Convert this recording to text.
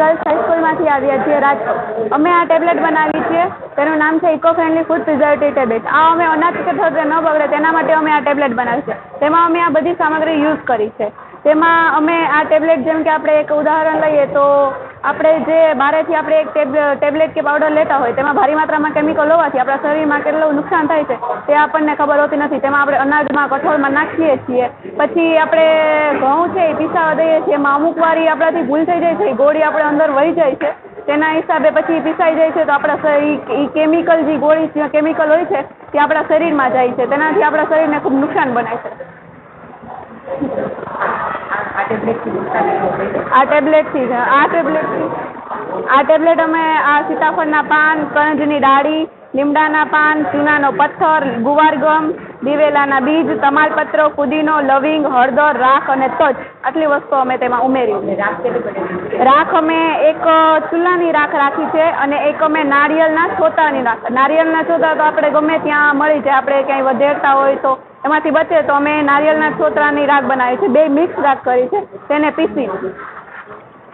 Girls હાઈસ્કૂલમાંથી આવ્યા છીએ રાજકોટ અમે આ ટેબ્લેટ બનાવી છીએ તેનું નામ છે eco friendly food preservative tablet. આ અમે અનાજ કે ન બગડે તેના માટે અમે આ ટેબ્લેટ બનાવી છે. તેમાં અમે આ બધી સામગ્રી યુઝ કરી છે. તેમાં અમે આ ટેબ્લેટ જેમ કે આપણે એક ઉદાહરણ લઈએ તો આપણે જે બહારેથી આપણે એક ટેબ, ટેબ્લેટ કે પાવડર લેતા હોય તેમાં ભારી માત્રામાં કેમિકલ હોવાથી આપણા શરીરમાં કેટલું નુકસાન થાય છે તે આપણને ખબર હોતી નથી. તેમાં આપણે અનાજમાં, કઠોળમાં નાખીએ છીએ. પછી આપણે ઘઉં છે એ પીસાવા દઈએ છીએ. એમાં અમુક વાર આપણાથી ભૂલ થઈ જાય છે. એ ગોળી આપણે અંદર વહી જાય છે. તેના હિસાબે પછી પીસાઈ જાય છે તો આપણા એ કેમિકલ જે ગોળી કેમિકલ હોય છે તે આપણા શરીરમાં જાય છે. તેનાથી આપણા શરીરને ખૂબ નુકસાન બને છે. આ ટેબ્લેટથી. આ ટેબ્લેટથી આ ટેબ્લેટ અમે, આ સીતાફળના પાન, કણજની ડાળી, લીમડાના પાન, ચૂનાનો પથ્થર, ગુવાર ગમ, દિવેલાના બીજ, તમાલપત્ર, ફુદીનો, લવિંગ, હળદર, રાખ અને તજ. આટલી વસ્તુ અમે તેમાં ઉમેરી. રાખ અમે એક ચૂલાની રાખ રાખી છે અને એક અમે નારિયેળના છોતાની રાખ. નારિયેળના છોતા તો આપણે ગમે ત્યાં મળી જાય. આપણે ક્યાંય વધેરતા હોય તો એમાંથી બચે તો અમે નારિયેળના છોતરાની રાખ બનાવી છે બે મિક્સ રાખ કરી છે. તેને પીસી